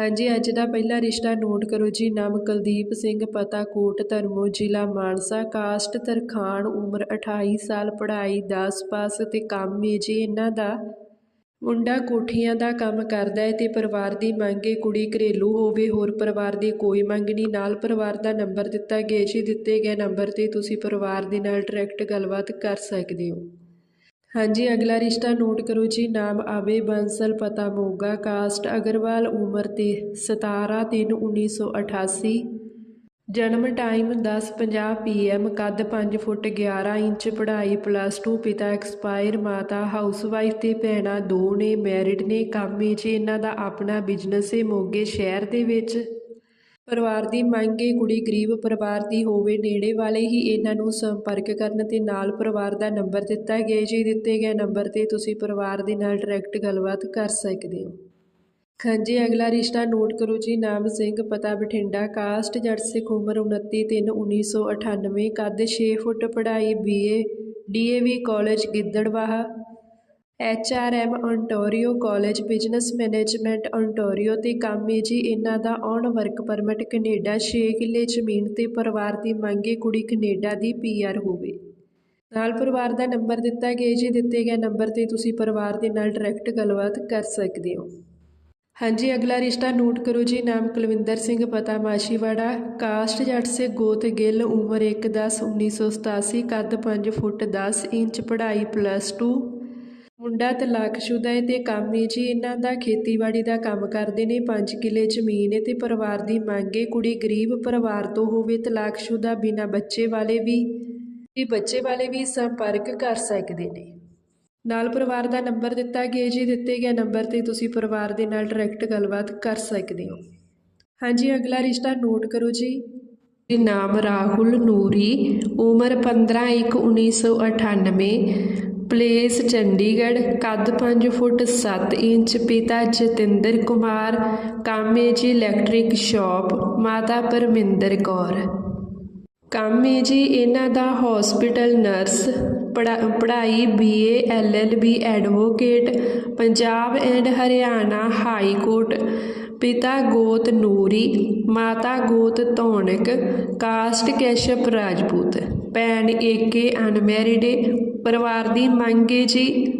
ਹਾਂਜੀ, ਅੱਜ ਦਾ ਪਹਿਲਾ ਰਿਸ਼ਤਾ ਨੋਟ ਕਰੋ ਜੀ। ਨਾਮ ਕੁਲਦੀਪ ਸਿੰਘ ਪਤਾ ਕੋਟ ਧਰਮੋ, ਜ਼ਿਲ੍ਹਾ ਮਾਨਸਾ। ਕਾਸਟ ਤਰਖਾਣ, ਉਮਰ 28 ਸਾਲ, ਪੜ੍ਹਾਈ 10 ਪਾਸ ਤੇ ਕੰਮ ਹੈ ਜੀ। ਇਹਨਾਂ ਦਾ ਮੁੰਡਾ ਕੋਠੀਆਂ ਦਾ ਕੰਮ ਕਰਦਾ ਹੈ ਤੇ ਪਰਿਵਾਰ ਦੀ ਮੰਗ ਹੈ ਕੁੜੀ ਘਰੇਲੂ ਹੋਵੇ, ਹੋਰ ਪਰਿਵਾਰ ਦੀ ਕੋਈ ਮੰਗ ਨਹੀਂ। ਨਾਲ ਪਰਿਵਾਰ ਦਾ ਨੰਬਰ ਦਿੱਤਾ ਗਿਆ ਜੀ। ਦਿੱਤੇ ਗਏ ਨੰਬਰ ਤੇ ਤੁਸੀਂ ਪਰਿਵਾਰ ਦੇ ਨਾਲ ਡਾਇਰੈਕਟ ਗੱਲਬਾਤ ਕਰ ਸਕਦੇ ਹੋ। ਹਾਂਜੀ, ਅਗਲਾ ਰਿਸ਼ਤਾ ਨੋਟ ਕਰੋ ਜੀ। ਨਾਮ ਆਵੇ ਬੰਸਲ ਪਤਾ ਮੋਗਾ। ਕਾਸਟ ਅਗਰਵਾਲ, ਉਮਰ ਤੇ 17 ਤਿੰਨ 1988 ਜਨਮ ਟਾਈਮ 10:50 ਪੀਐਮ, ਕੱਦ 5 ਫੁੱਟ 11 ਇੰਚ, ਪੜ੍ਹਾਈ ਪਲੱਸ 2 ਪਿਤਾ ਐਕਸਪਾਇਰ, ਮਾਤਾ ਹਾਊਸਵਾਈਫ ਤੇ ਭੈਣਾਂ ਦੋ ਨੇ, ਮੈਰਿਡ ਨੇ, ਕੰਮ ਵਿੱਚ ਇਹਨਾਂ ਦਾ ਆਪਣਾ ਬਿਜ਼ਨਸ ਹੈ ਮੋਗੇ ਸ਼ਹਿਰ ਦੇ ਵਿੱਚ। ਪਰਿਵਾਰ ਦੀ ਮੰਗ ਹੈ ਕੁੜੀ ਗਰੀਬ ਪਰਿਵਾਰ ਦੀ ਹੋਵੇ, ਨੇੜੇ ਵਾਲੇ ਹੀ ਇਹਨਾਂ ਨੂੰ ਸੰਪਰਕ ਕਰਨ ਤੇ ਨਾਲ ਪਰਿਵਾਰ ਦਾ ਨੰਬਰ ਦਿੱਤਾ ਗਿਆ ਜੀ ਦਿੱਤੇ ਗਏ ਨੰਬਰ ਤੇ ਤੁਸੀਂ ਪਰਿਵਾਰ ਦੇ ਨਾਲ ਡਾਇਰੈਕਟ ਗੱਲਬਾਤ ਕਰ ਸਕਦੇ ਹੋ। ਹਾਂਜੀ, ਅਗਲਾ ਰਿਸ਼ਤਾ ਨੋਟ ਕਰੋ ਜੀ। ਨਾਮ ਸਿੰਘ, ਪਤਾ ਬਠਿੰਡਾ, ਕਾਸਟ ਜੱਟ, ਸਿੱਖ ਉਮਰ 29 3 1998 ਕੱਦ 6 ਫੁੱਟ, ਪੜ੍ਹਾਈ BA DAV college Giddarbaha. H R M ontario college business management ontario ਤੇ ਕੰਮ ਹੈ ਜੀ। ਇਹਨਾਂ ਦਾ ਔਨ ਵਰਕ ਪਰਮਿਟ ਕੈਨੇਡਾ, ਛੇ ਕਿੱਲੇ ਜ਼ਮੀਨ ਤੇ ਪਰਿਵਾਰ ਦੀ ਮੰਗੇ ਕੁੜੀ ਕੈਨੇਡਾ ਦੀ ਪੀ ਆਰ ਹੋਵੇ। ਨਾਲ ਪਰਿਵਾਰ ਦਾ ਨੰਬਰ ਦਿੱਤਾ ਗਿਆ ਜੀ। ਦਿੱਤੇ ਗਏ ਨੰਬਰ ਤੇ ਤੁਸੀਂ ਪਰਿਵਾਰ ਦੇ ਨਾਲ ਡਾਇਰੈਕਟ ਗੱਲਬਾਤ ਕਰ ਸਕਦੇ ਹੋ। ਹਾਂਜੀ, ਅਗਲਾ ਰਿਸ਼ਤਾ ਨੋਟ ਕਰੋ ਜੀ। ਨਾਮ ਕੁਲਵਿੰਦਰ ਸਿੰਘ, ਪਤਾ ਮਾਸ਼ੀਵਾੜਾ ਕਾਸਟ ਜੱਟ ਸੇ ਗੋਤ ਗਿੱਲ, ਉਮਰ 1 10 1987 ਕੱਦ 5 ਫੁੱਟ 10 ਇੰਚ, ਪੜ੍ਹਾਈ ਪਲੱਸ 2 ਮੁੰਡਾ ਤਲਾਕਸ਼ੁਦਾ ਹੈ ਤੇ ਕੰਮ ਹੈ ਜੀ ਇਹਨਾਂ ਦਾ ਖੇਤੀਬਾੜੀ ਦਾ ਕੰਮ ਕਰਦੇ ਨੇ, ਪੰਜ ਕਿੱਲੇ ਜ਼ਮੀਨ ਹੈ ਤੇ ਪਰਿਵਾਰ ਦੀ ਮੰਗ ਹੈ ਕੁੜੀ ਗਰੀਬ ਪਰਿਵਾਰ ਤੋਂ ਹੋਵੇ, ਤਲਾਕਸ਼ੁਦਾ ਬਿਨਾਂ ਬੱਚੇ ਵਾਲੇ ਵੀ ਤੇ ਬੱਚੇ ਵਾਲੇ ਵੀ ਸੰਪਰਕ ਕਰ ਸਕਦੇ ਨੇ। ਨਾਲ ਪਰਿਵਾਰ ਦਾ ਨੰਬਰ ਦਿੱਤਾ ਗਿਆ ਜੀ, ਦਿੱਤੇ ਗਿਆ ਨੰਬਰ ਤੇ ਤੁਸੀਂ ਪਰਿਵਾਰ ਦੇ ਨਾਲ ਡਾਇਰੈਕਟ ਗੱਲਬਾਤ ਕਰ ਸਕਦੇ ਹੋ। ਹਾਂਜੀ, ਅਗਲਾ ਰਿਸ਼ਤਾ ਨੋਟ ਕਰੋ ਜੀ। ਨਾਮ ਰਾਹੁਲ ਨੂਰੀ, ਉਮਰ 15 1 1998 ਪਲੇਸ ਚੰਡੀਗੜ੍ਹ ਕੱਦ ਪੰਜ ਫੁੱਟ ਸੱਤ ਇੰਚ, ਪਿਤਾ ਜਤਿੰਦਰ ਕੁਮਾਰ ਕਾਮੇ ਜੀ ਇਲੈਕਟ੍ਰਿਕ ਸ਼ਾਪ ਮਾਤਾ ਪਰਮਿੰਦਰ ਕੌਰ। ਕੰਮ ਜੀ ਇਹਨਾਂ ਦਾ ਹਸਪੀਟਲ ਨਰਸ ਪੜ੍ਹਾ- ਪੜ੍ਹਾਈ BA LLB advocate Punjab and Haryana high court ਪਿਤਾ ਗੋਤ ਨੂਰੀ, ਮਾਤਾ ਗੋਤ ਧੌਣਕ ਕਾਸਟ ਕੈਸ਼ਪ ਰਾਜਪੂਤ, ਭੈਣ ਏਕੇ ਅਨਮੈਰਿਡ ਪਰਿਵਾਰ ਦੀ ਮੰਗ ਹੈ ਜੀ।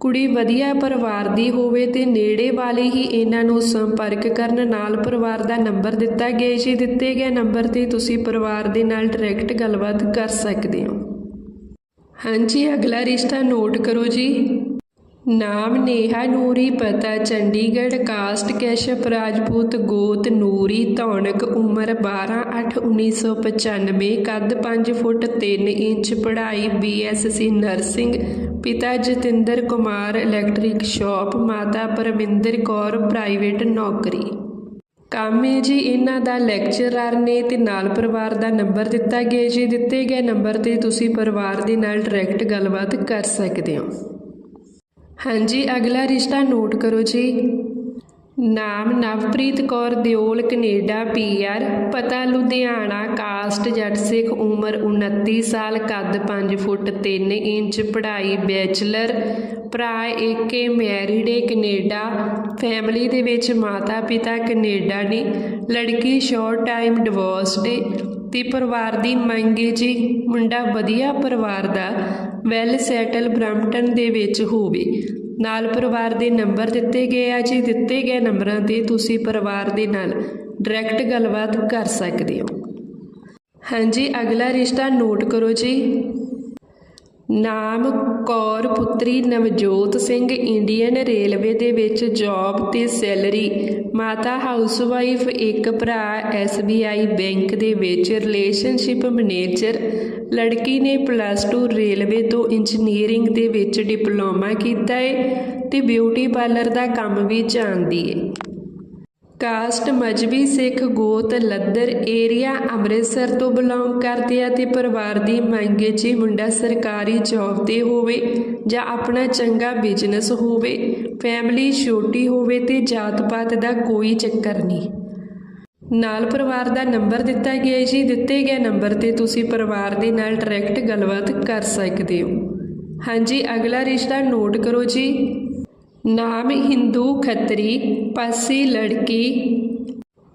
ਕੁੜੀ ਵਧੀਆ ਪਰਿਵਾਰ ਦੀ ਹੋਵੇ ਤੇ ਨੇੜੇ ਵਾਲੇ ਹੀ ਇਹਨਾਂ ਨੂੰ ਸੰਪਰਕ ਕਰਨ ਨਾਲ ਪਰਿਵਾਰ ਦਾ ਨੰਬਰ ਦਿੱਤਾ ਗਿਆ ਜੀ। ਦਿੱਤੇ ਗਏ ਨੰਬਰ ਤੇ ਤੁਸੀਂ ਪਰਿਵਾਰ ਦੇ ਨਾਲ ਡਾਇਰੈਕਟ ਗੱਲਬਾਤ ਕਰ ਸਕਦੇ ਹੋ। ਹਾਂਜੀ, ਅਗਲਾ ਰਿਸ਼ਤਾ ਨੋਟ ਕਰੋ ਜੀ। ਨਾਮ ਨੇਹਾ ਨੂਰੀ, ਪਤਾ ਚੰਡੀਗੜ੍ਹ, ਕਾਸਟ ਕੈਸ਼ਪ, ਰਾਜਪੂਤ, ਗੋਤ, ਨੂਰੀ, ਧੌਣਕ, ਉਮਰ 12 8 1995 ਕੱਦ 5 ਫੁੱਟ 3 ਇੰਚ, ਪੜ੍ਹਾਈ ਬੀਐਸਸੀ ਨਰਸਿੰਗ, ਪਿਤਾ ਜਤਿੰਦਰ ਕੁਮਾਰ, ਇਲੈਕਟ੍ਰਿਕ ਸ਼ਾਪ, ਮਾਤਾ ਪਰਮਿੰਦਰ ਕੌਰ, ਪ੍ਰਾਈਵੇਟ ਨੌਕਰੀ। ਕੰਮ ਹੈ ਜੀ, ਇਹਨਾਂ ਦਾ ਲੈਕਚਰਰ ਨੇ ਤੇ ਨਾਲ ਪਰਿਵਾਰ ਦਾ ਨੰਬਰ ਦਿੱਤਾ ਗਿਆ ਜੀ। ਦਿੱਤੇ ਗਏ ਨੰਬਰ ਤੇ ਤੁਸੀਂ ਪਰਿਵਾਰ ਦੇ ਨਾਲ ਡਾਇਰੈਕਟ ਗੱਲਬਾਤ ਕਰ ਸਕਦੇ ਹੋ। ਹਾਂਜੀ, ਅਗਲਾ ਰਿਸ਼ਤਾ ਨੋਟ ਕਰੋ ਜੀ। ਨਾਮ ਨਵਪ੍ਰੀਤ ਕੌਰ ਦਿਓਲ, ਕੈਨੇਡਾ ਪੀਆਰ ਪਤਾ ਲੁਧਿਆਣਾ, ਕਾਸਟ ਜੱਟ ਸਿੱਖ, ਉਮਰ 29 ਸਾਲ, ਕੱਦ 5 ਫੁੱਟ 3 ਇੰਚ, ਪੜ੍ਹਾਈ ਬੈਚਲਰ, ਭਰਾ ਏਕੇ, ਮੈਰਿਡ ਏ, ਕੈਨੇਡਾ, ਫੈਮਿਲੀ ਦੇ ਵਿੱਚ ਮਾਤਾ ਪਿਤਾ ਕੈਨੇਡਾ ਨੇ, ਲੜਕੀ ਸ਼ਾਰਟ ਟਾਈਮ ਡਿਵੋਰਸਡ ਏ ਤੇ ਪਰਿਵਾਰ ਦੀ ਮੰਗ ਏ ਜੀ। ਮੁੰਡਾ ਵਧੀਆ ਪਰਿਵਾਰ ਦਾ ਵੈਲ ਸੈਟਲ ਬ੍ਰੈਂਪਟਨ ਦੇ ਵਿੱਚ ਹੋਵੇ। ਨਾਲ ਪਰਿਵਾਰ ਦੇ ਨੰਬਰ ਦਿੱਤੇ ਗਏ ਆ ਜੀ। ਦਿੱਤੇ ਗਏ ਨੰਬਰਾਂ ਤੇ ਤੁਸੀਂ ਪਰਿਵਾਰ ਦੇ ਨਾਲ ਡਾਇਰੈਕਟ ਗੱਲਬਾਤ ਕਰ ਸਕਦੇ ਹੋ। ਹਾਂਜੀ, ਅਗਲਾ ਰਿਸ਼ਤਾ ਨੋਟ ਕਰੋ ਜੀ। ਨਾਮ ਕੌਰ ਪੁੱਤਰੀ ਨਵਜੋਤ ਸਿੰਘ ਇੰਡੀਅਨ ਰੇਲਵੇ ਦੇ ਵਿੱਚ ਜੌਬ ਤੇ ਸੈਲਰੀ। ਮਾਤਾ ਹਾਊਸਵਾਈਫ ਇੱਕ ਭਰਾ SBI ਬੈਂਕ ਦੇ ਵਿੱਚ ਰਿਲੇਸ਼ਨਸ਼ਿਪ ਮੈਨੇਜਰ। ਲੜਕੀ ਨੇ ਪਲੱਸ 2 ਰੇਲਵੇ ਤੋਂ ਇੰਜੀਨੀਅਰਿੰਗ ਦੇ ਵਿੱਚ ਡਿਪਲੋਮਾ ਕੀਤਾ ਹੈ ਤੇ ਬਿਊਟੀ ਪਾਰਲਰ ਦਾ ਕੰਮ ਵੀ ਜਾਣਦੀ ਹੈ ਕਾਸਟ ਮਜਬੀ ਸਿੱਖ ਗੋਤ ਲੱਦਰ ਏਰੀਆ ਅੰਮ੍ਰਿਤਸਰ ਤੋਂ ਬਿਲੋਂਗ ਕਰਦੇ ਆ ਤੇ ਪਰਿਵਾਰ ਦੀ ਮੰਗ ਹੈ ਜੀ ਮੁੰਡਾ ਸਰਕਾਰੀ ਜੌਬ ਤੇ ਹੋਵੇ ਜਾਂ ਆਪਣਾ ਚੰਗਾ ਬਿਜ਼ਨਸ ਹੋਵੇ ਫੈਮਿਲੀ ਛੋਟੀ ਹੋਵੇ ਤੇ ਜਾਤ ਪਾਤ ਦਾ ਕੋਈ ਚੱਕਰ ਨਹੀਂ। ਨਾਲ ਪਰਿਵਾਰ ਦਾ ਨੰਬਰ ਦਿੱਤਾ ਗਿਆ ਹੈ ਜੀ, ਦਿੱਤੇ ਗਏ ਨੰਬਰ ਤੇ ਤੁਸੀਂ ਪਰਿਵਾਰ ਦੇ ਨਾਲ ਡਾਇਰੈਕਟ ਗੱਲਬਾਤ ਕਰ ਸਕਦੇ ਹੋ। ਹਾਂਜੀ, ਅਗਲਾ ਰਿਸ਼ਤਾ ਨੋਟ ਕਰੋ ਜੀ। ਨਾਮ ਹਿੰਦੂ ਖੱਤਰੀ ਪਾਸੀ ਲੜਕੀ।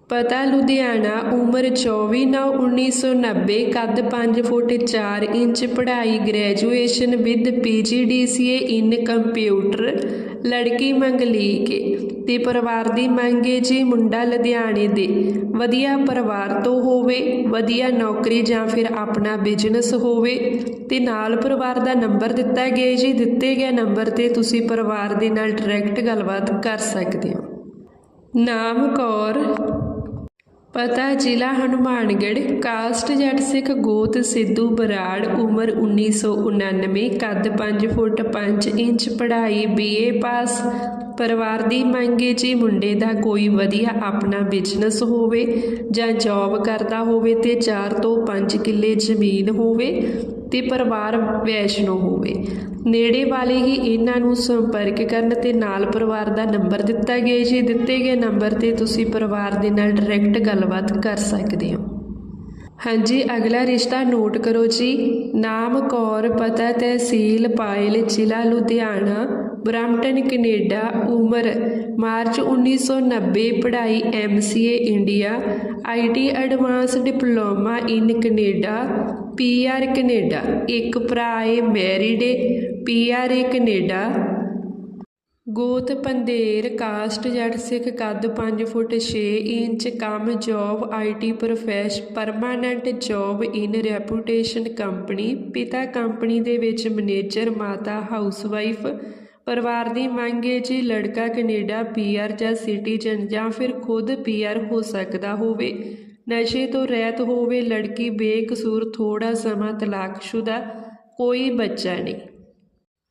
ਪਤਾ ਲੁਧਿਆਣਾ ਉਮਰ 24 ਨੌ 1990 ਕੱਦ 5 ਫੁੱਟ 4 ਇੰਚ ਪੜ੍ਹਾਈ graduation with PGDCA in computer. ਲੜਕੀ ਮੰਗਲੀਕ। ਤੇ ਪਰਿਵਾਰ ਦੀ ਮੰਗ ਹੈ ਜੀ ਮੁੰਡਾ ਲੁਧਿਆਣੇ ਦੇ, ਵਧੀਆ ਪਰਿਵਾਰ ਤੋਂ ਹੋਵੇ, ਵਧੀਆ ਨੌਕਰੀ ਜਾਂ ਫਿਰ ਆਪਣਾ ਬਿਜ਼ਨਸ ਹੋਵੇ, ਤੇ ਨਾਲ ਪਰਿਵਾਰ ਦਾ ਨੰਬਰ ਦਿੱਤਾ ਗਿਆ ਜੀ, ਦਿੱਤੇ ਗਏ ਨੰਬਰ ਤੇ ਤੁਸੀਂ ਪਰਿਵਾਰ ਦੇ ਨਾਲ ਡਾਇਰੈਕਟ ਗੱਲਬਾਤ ਕਰ ਸਕਦੇ ਹੋ। ਨਾਮ ਕੌਰ, ਪਤਾ ਜ਼ਿਲ੍ਹਾ ਹਨੂਮਾਨਗੜ੍ਹ, ਕਾਸਟ ਜੱਟ ਸਿੱਖ ਗੋਤ ਸਿੱਧੂ ਬਰਾੜ, ਉਮਰ 1999 ਕੱਦ 5 ਫੁੱਟ 5 ਇੰਚ, ਪੜ੍ਹਾਈ ਬੀਏ ਪਾਸ ਪਰਿਵਾਰ ਦੀ ਮੰਗ ਹੈ ਜੀ ਮੁੰਡੇ ਦਾ ਕੋਈ ਵਧੀਆ ਆਪਣਾ ਬਿਜ਼ਨਸ ਹੋਵੇ ਜਾਂ ਜੌਬ ਕਰਦਾ ਹੋਵੇ ਤੇ 4 ਤੋਂ 5 ਕਿੱਲੇ ਜ਼ਮੀਨ ਹੋਵੇ ਤੇ ਪਰਿਵਾਰ ਵੈਸ਼ਨੋ ਹੋਵੇ। ਨੇੜੇ ਵਾਲੇ ਹੀ ਇਹਨਾਂ ਨੂੰ ਸੰਪਰਕ ਕਰਨ ਤੇ ਨਾਲ ਪਰਿਵਾਰ ਦਾ ਨੰਬਰ ਦਿੱਤਾ ਗਿਆ ਜੀ। ਦਿੱਤੇ ਗਏ ਨੰਬਰ ਤੇ ਤੁਸੀਂ ਪਰਿਵਾਰ ਦੇ ਨਾਲ ਡਾਇਰੈਕਟ ਗੱਲਬਾਤ ਕਰ ਸਕਦੇ ਹੋ। ਹਾਂਜੀ, ਅਗਲਾ ਰਿਸ਼ਤਾ ਨੋਟ ਕਰੋ ਜੀ। ਨਾਮ, ਕੌਰ, ਪਤਾ ਤਹਿਸੀਲ, ਪਾਇਲ, ਜ਼ਿਲ੍ਹਾ, ਲੁਧਿਆਣਾ। ਬਰੈਂਪਟਨ ਕੈਨੇਡਾ, ਉਮਰ, ਮਾਰਚ 1990 ਪੜ੍ਹਾਈ MCA India IT advance diploma in Canada PR Canada. ਇੱਕ ਭਰਾ ਏ ਮੈਰਿਡ ਪੀਆਰ ਏ ਕੈਨੇਡਾ। ਗੋਤ ਪੰਦੇਰ, ਕਾਸਟ ਜੱਟ ਸਿੱਖ ਕੱਦ 5 ਫੁੱਟ 6 ਇੰਚ, ਕੰਮ job IT profession permanent job in reputation company ਪਿਤਾ ਕੰਪਨੀ ਦੇ ਵਿੱਚ ਮੈਨੇਜਰ ਮਾਤਾ ਹਾਊਸਵਾਈਫ ਪਰਿਵਾਰ ਦੀ ਮੰਗ ਹੈ ਜੀ ਲੜਕਾ ਕੈਨੇਡਾ ਪੀਆਰ ਜਾਂ ਸਿਟੀਜ਼ਨ ਜਾਂ ਫਿਰ ਖੁਦ ਪੀਆਰ ਹੋ ਸਕਦਾ ਹੋਵੇ। ਨਸ਼ੇ ਤੋਂ ਰਹਿਤ ਹੋਵੇ ਲੜਕੀ ਬੇਕਸੂਰ ਥੋੜਾ ਸਮਾਂ ਤਲਾਕਸ਼ੁਦਾ ਕੋਈ ਬੱਚਾ ਨਹੀਂ।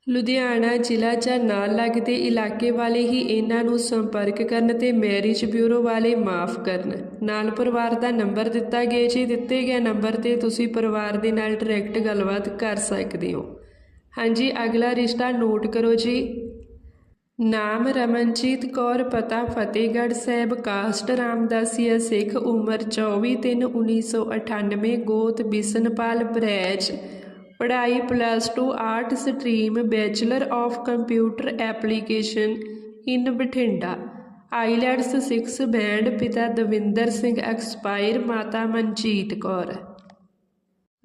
ਲੁਧਿਆਣਾ ਜ਼ਿਲ੍ਹਾ ਜਾਂ ਨਾਲ ਲੱਗਦੇ ਇਲਾਕੇ ਵਾਲੇ ਹੀ ਇਹਨਾਂ ਨੂੰ ਸੰਪਰਕ ਕਰਨ ਤੇ ਮੈਰਿਜ ਬਿਊਰੋ ਵਾਲੇ ਮਾਫ ਕਰਨ। ਨਾਲ ਪਰਿਵਾਰ ਦਾ ਨੰਬਰ ਦਿੱਤਾ ਗਿਆ ਜੀ। ਦਿੱਤੇ ਗਏ ਨੰਬਰ ਤੇ ਤੁਸੀਂ ਪਰਿਵਾਰ ਦੇ ਨਾਲ ਡਾਇਰੈਕਟ ਗੱਲਬਾਤ ਕਰ ਸਕਦੇ ਹੋ। ਹਾਂਜੀ, ਅਗਲਾ ਰਿਸ਼ਤਾ ਨੋਟ ਕਰੋ ਜੀ। ਨਾਮ ਰਮਨਜੀਤ ਕੌਰ, ਪਤਾ ਫਤਿਹਗੜ੍ਹ ਸਾਹਿਬ, ਕਾਸਟ ਰਾਮਦਾਸੀਆ ਸਿੱਖ, ਉਮਰ 24/3/1998 ਗੋਤ ਬਿਸਨਪਾਲ ਬਰੈਚ ਪੜ੍ਹਾਈ plus 2 art stream bachelor of computer application in Bathinda. IELTS 6 band ਪਿਤਾ ਦਵਿੰਦਰ ਸਿੰਘ ਐਕਸਪਾਇਰ ਮਾਤਾ ਮਨਜੀਤ ਕੌਰ।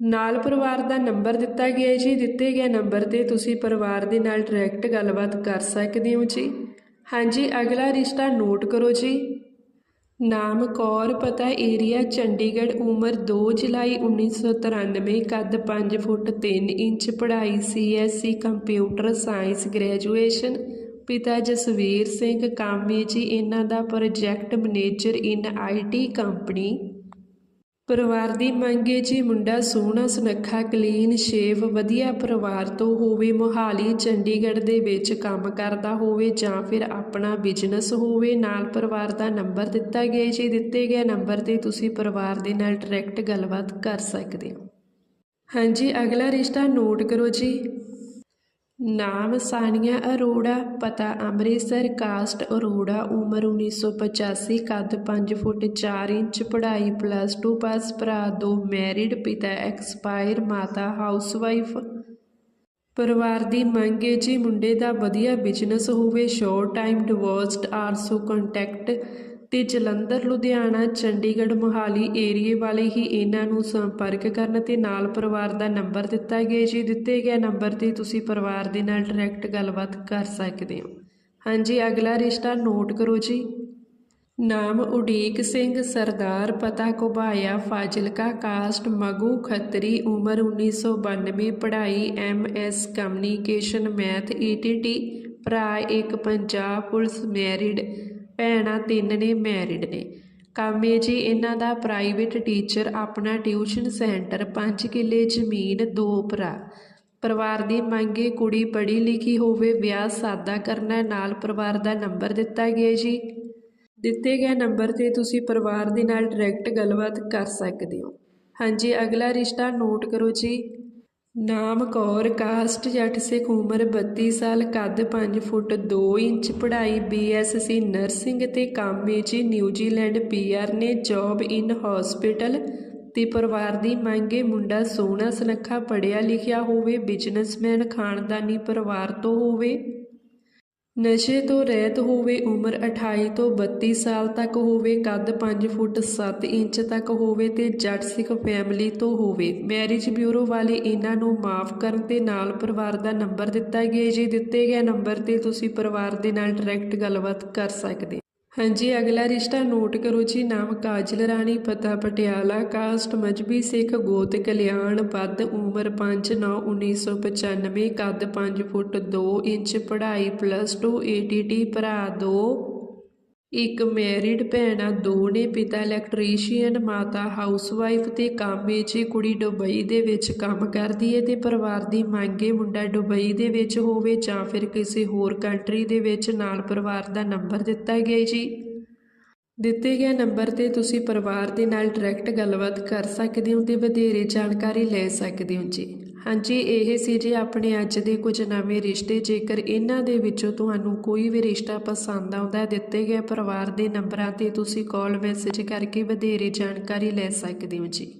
ਨਾਲ ਪਰਿਵਾਰ ਦਾ ਨੰਬਰ ਦਿੱਤਾ ਗਿਆ ਹੈ ਜੀ। ਦਿੱਤੇ ਗਏ ਨੰਬਰ ਤੇ ਤੁਸੀਂ ਪਰਿਵਾਰ ਦੇ ਨਾਲ ਡਾਇਰੈਕਟ ਗੱਲਬਾਤ ਕਰ ਸਕਦੇ ਹੋ ਜੀ। ਹਾਂਜੀ, ਅਗਲਾ ਰਿਸ਼ਤਾ ਨੋਟ ਕਰੋ ਜੀ। ਨਾਮ ਕੌਰ, ਪਤਾ ਏਰੀਆ ਚੰਡੀਗੜ੍ਹ, ਉਮਰ 2 ਜੁਲਾਈ 1993 ਕੱਦ 5 ਫੁੱਟ 3 ਇੰਚ, ਪੜ੍ਹਾਈ ਸੀਐਸਸੀ ਕੰਪਿਊਟਰ ਸਾਇੰਸ ਗ੍ਰੈਜੂਏਸ਼ਨ ਪਿਤਾ ਜਸਵੀਰ ਸਿੰਘ ਕਾਮੇ ਜੀ, ਇਹਨਾਂ ਦਾ project manager in IT company ਪਰਿਵਾਰ ਦੀ ਮੰਗ ਹੈ ਜੀ ਮੁੰਡਾ ਸੋਹਣਾ, ਸੁਨੱਖਾ, ਕਲੀਨ, ਸ਼ੇਵ, ਵਧੀਆ ਪਰਿਵਾਰ ਤੋਂ ਹੋਵੇ, ਮੋਹਾਲੀ, ਚੰਡੀਗੜ੍ਹ ਦੇ ਵਿੱਚ ਕੰਮ ਕਰਦਾ ਹੋਵੇ ਜਾਂ ਫਿਰ ਆਪਣਾ ਬਿਜ਼ਨਸ ਹੋਵੇ, ਨਾਲ ਪਰਿਵਾਰ ਦਾ ਨੰਬਰ ਦਿੱਤਾ ਗਿਆ ਜੀ। ਦਿੱਤੇ ਗਏ ਨੰਬਰ ਤੇ ਤੁਸੀਂ ਪਰਿਵਾਰ ਦੇ ਨਾਲ ਡਾਇਰੈਕਟ ਗੱਲਬਾਤ ਕਰ ਸਕਦੇ ਹੋ। ਹਾਂਜੀ, ਅਗਲਾ ਰਿਸ਼ਤਾ ਨੋਟ ਕਰੋ ਜੀ। ਨਾਮ ਸਾਨੀਆ ਅਰੋੜਾ, ਪਤਾ ਅੰਮ੍ਰਿਤਸਰ, ਕਾਸਟ ਅਰੋੜਾ, ਉਮਰ 1985 ਕੱਦ 5 ਫੁੱਟ 4 ਇੰਚ, ਪੜ੍ਹਾਈ ਪਲੱਸ 2 ਪਾਸ ਭਰਾ ਦੋ ਮੈਰਿਡ ਪਿਤਾ ਐਕਸਪਾਇਰ ਮਾਤਾ ਹਾਊਸਵਾਈਫ ਪਰਿਵਾਰ ਦੀ ਮੰਗ ਹੈ ਜੀ ਮੁੰਡੇ ਦਾ ਵਧੀਆ ਬਿਜ਼ਨਸ ਹੋਵੇ ਸ਼ੋਰਟ ਟਾਈਮ ਡਿਵੋਰਸਡ ਆਰਸੋ ਕੰਟੈਕਟ ਤੇ ਜਲੰਧਰ, ਲੁਧਿਆਣਾ, ਚੰਡੀਗੜ੍ਹ, ਮੋਹਾਲੀ ਏਰੀਏ ਵਾਲੇ ਹੀ ਇਹਨਾਂ ਨੂੰ ਸੰਪਰਕ ਕਰਨ ਤੇ ਨਾਲ ਪਰਿਵਾਰ ਦਾ ਨੰਬਰ ਦਿੱਤਾ ਗਿਆ ਜੀ। ਦਿੱਤੇ ਗਏ ਨੰਬਰ ਤੇ ਤੁਸੀਂ ਪਰਿਵਾਰ ਦੇ ਨਾਲ ਡਾਇਰੈਕਟ ਗੱਲਬਾਤ ਕਰ ਸਕਦੇ ਹੋ। ਹਾਂਜੀ, ਅਗਲਾ ਰਿਸ਼ਤਾ ਨੋਟ ਕਰੋ ਜੀ। ਨਾਮ ਉਡੀਕ ਸਿੰਘ, ਸਰਦਾਰ ਪਤਾ ਘੁਬਾਇਆ, ਫਾਜ਼ਿਲਕਾ ਕਾਸਟ, ਮਗੂ ਖੱਤਰੀ, ਉਮਰ 1992 ਪੜ੍ਹਾਈ ਐਮਐਸ ਕਮਿਊਨੀਕੇਸ਼ਨ ਮੈਥ ਈਟੀਟੀ ਭਰਾ ਇੱਕ ਪੰਜਾਬ, ਪੁਲਿਸ, ਮੈਰਿਡ ਭੈਣਾਂ ਤਿੰਨ ਨੇ ਮੈਰਿਡ ਨੇ। ਕੰਮ ਹੈ ਜੀ, ਇਹਨਾਂ ਦਾ ਪ੍ਰਾਈਵੇਟ ਟੀਚਰ ਆਪਣਾ ਟਿਊਸ਼ਨ ਸੈਂਟਰ 5 ਕਿੱਲੇ ਜ਼ਮੀਨ, ਦੋ ਭਰਾ। ਪਰਿਵਾਰ ਦੀ ਮੰਗੇ ਕੁੜੀ ਪੜ੍ਹੀ ਲਿਖੀ ਹੋਵੇ, ਵਿਆਹ ਸਾਦਾ ਕਰਨਾ ਨਾਲ ਪਰਿਵਾਰ ਦਾ ਨੰਬਰ ਦਿੱਤਾ ਗਿਆ ਜੀ। ਦਿੱਤੇ ਗਏ ਨੰਬਰ ਤੇ ਤੁਸੀਂ ਪਰਿਵਾਰ ਦੇ ਨਾਲ ਡਾਇਰੈਕਟ ਗੱਲਬਾਤ ਕਰ ਸਕਦੇ ਹੋ। ਹਾਂਜੀ, ਅਗਲਾ ਰਿਸ਼ਤਾ ਨੋਟ ਕਰੋ ਜੀ। ਨਾਮ ਕੌਰ, ਕਾਸਟ ਜੱਟ ਸਿੱਖ ਉਮਰ 32 ਸਾਲ, ਕੱਦ 5 ਫੁੱਟ 2 ਇੰਚ, ਪੜ੍ਹਾਈ ਬੀਐਸਸੀ ਨਰਸਿੰਗ ਤੇ ਕੰਮ ਹੈ ਜੀ, ਨਿਊਜ਼ੀਲੈਂਡ ਪੀਆਰ ਨੇ ਜੌਬ ਇਨ ਹਸਪੀਟਲ ਤੇ ਪਰਿਵਾਰ ਦੀ ਮੰਗੇ ਮੁੰਡਾ ਸੋਹਣਾ ਸੁਨੱਖਾ ਪੜ੍ਹਿਆ ਲਿਖਿਆ ਹੋਵੇ, ਬਿਜ਼ਨਸਮੈਨ, ਖਾਨਦਾਨੀ ਪਰਿਵਾਰ ਤੋਂ ਹੋਵੇ। ਨਸ਼ੇ ਤੋਂ ਰਹਿਤ ਹੋਵੇ ਉਮਰ 28 ਤੋਂ 32 ਸਾਲ ਤੱਕ ਹੋਵੇ, ਕੱਦ 5 ਫੁੱਟ 7 ਇੰਚ ਤੱਕ ਹੋਵੇ ਤੇ ਜੱਟ ਸਿੱਖ ਫੈਮਿਲੀ ਤੋਂ ਹੋਵੇ। ਮੈਰਿਜ ਬਿਊਰੋ ਵਾਲੇ ਇਹਨਾਂ ਨੂੰ ਮਾਫ ਕਰਨ ਤੇ ਨਾਲ ਪਰਿਵਾਰ ਦਾ ਨੰਬਰ ਦਿੱਤਾ ਗਿਆ ਜੀ ਦਿੱਤੇ ਗਏ ਨੰਬਰ ਤੇ ਤੁਸੀਂ ਪਰਿਵਾਰ ਦੇ ਨਾਲ ਡਾਇਰੈਕਟ ਗੱਲਬਾਤ ਕਰ ਸਕਦੇ ਹਾਂਜੀ, ਅਗਲਾ ਰਿਸ਼ਤਾ ਨੋਟ ਕਰੋ ਜੀ। ਨਾਮ ਕਾਜਲ ਰਾਣੀ, ਪਤਾ ਪਟਿਆਲਾ, ਕਾਸਟ ਮਜਬੀ ਸਿੱਖ, ਗੋਤ ਕਲਿਆਣ ਵੱਧ ਉਮਰ 5/9/1995 ਕੱਦ 5 ਫੁੱਟ 2 ਇੰਚ, ਪੜ੍ਹਾਈ ਪਲੱਸ 2 ਏਟੀਟੀ ਭਰਾ 2 ਇੱਕ ਮੈਰਿਡ ਭੈਣਾਂ ਦੋ ਨੇ ਪਿਤਾ ਇਲੈਕਟ੍ਰੀਸ਼ੀਅਨ, ਮਾਤਾ ਹਾਊਸਵਾਈਫ ਤੇ ਕੰਮ ਵਿੱਚ ਕੁੜੀ ਦੁਬਈ ਦੇ ਵਿੱਚ ਕੰਮ ਕਰਦੀ ਹੈ ਤੇ ਪਰਿਵਾਰ ਦੀ ਮੰਗ ਮੰਗੇ ਮੁੰਡਾ ਦੁਬਈ ਦੇ ਵਿੱਚ ਹੋਵੇ ਜਾਂ ਫਿਰ ਕਿਸੇ ਹੋਰ ਕੰਟਰੀ ਦੇ ਵਿੱਚ, ਨਾਲ ਪਰਿਵਾਰ ਦਾ ਨੰਬਰ ਦਿੱਤਾ ਗਿਆ ਜੀ। ਦਿੱਤੇ ਗਏ ਨੰਬਰ ਤੇ ਤੁਸੀਂ ਪਰਿਵਾਰ ਦੇ ਨਾਲ ਡਾਇਰੈਕਟ ਗੱਲਬਾਤ ਕਰ ਸਕਦੇ ਹੋ ਤੇ ਵਧੇਰੇ ਜਾਣਕਾਰੀ ਲੈ ਸਕਦੇ ਹੋ ਜੀ। ਹਾਂਜੀ ਇਹ ਸੀ ਜੀ ਆਪਣੇ ਅੱਜ ਦੇ ਕੁਝ ਨਵੇਂ ਰਿਸ਼ਤੇ। ਜੇਕਰ ਇਹਨਾਂ ਦੇ ਵਿੱਚੋਂ ਤੁਹਾਨੂੰ ਕੋਈ ਵੀ ਰਿਸ਼ਤਾ ਪਸੰਦ ਆਉਂਦਾ ਹੈ, ਦਿੱਤੇ ਗਏ ਪਰਿਵਾਰ ਦੇ ਨੰਬਰਾਂ ਤੇ ਤੁਸੀਂ ਕਾਲ ਮੈਸੇਜ ਕਰਕੇ ਵਧੇਰੇ ਜਾਣਕਾਰੀ ਲੈ ਸਕਦੇ ਹੋ ਜੀ।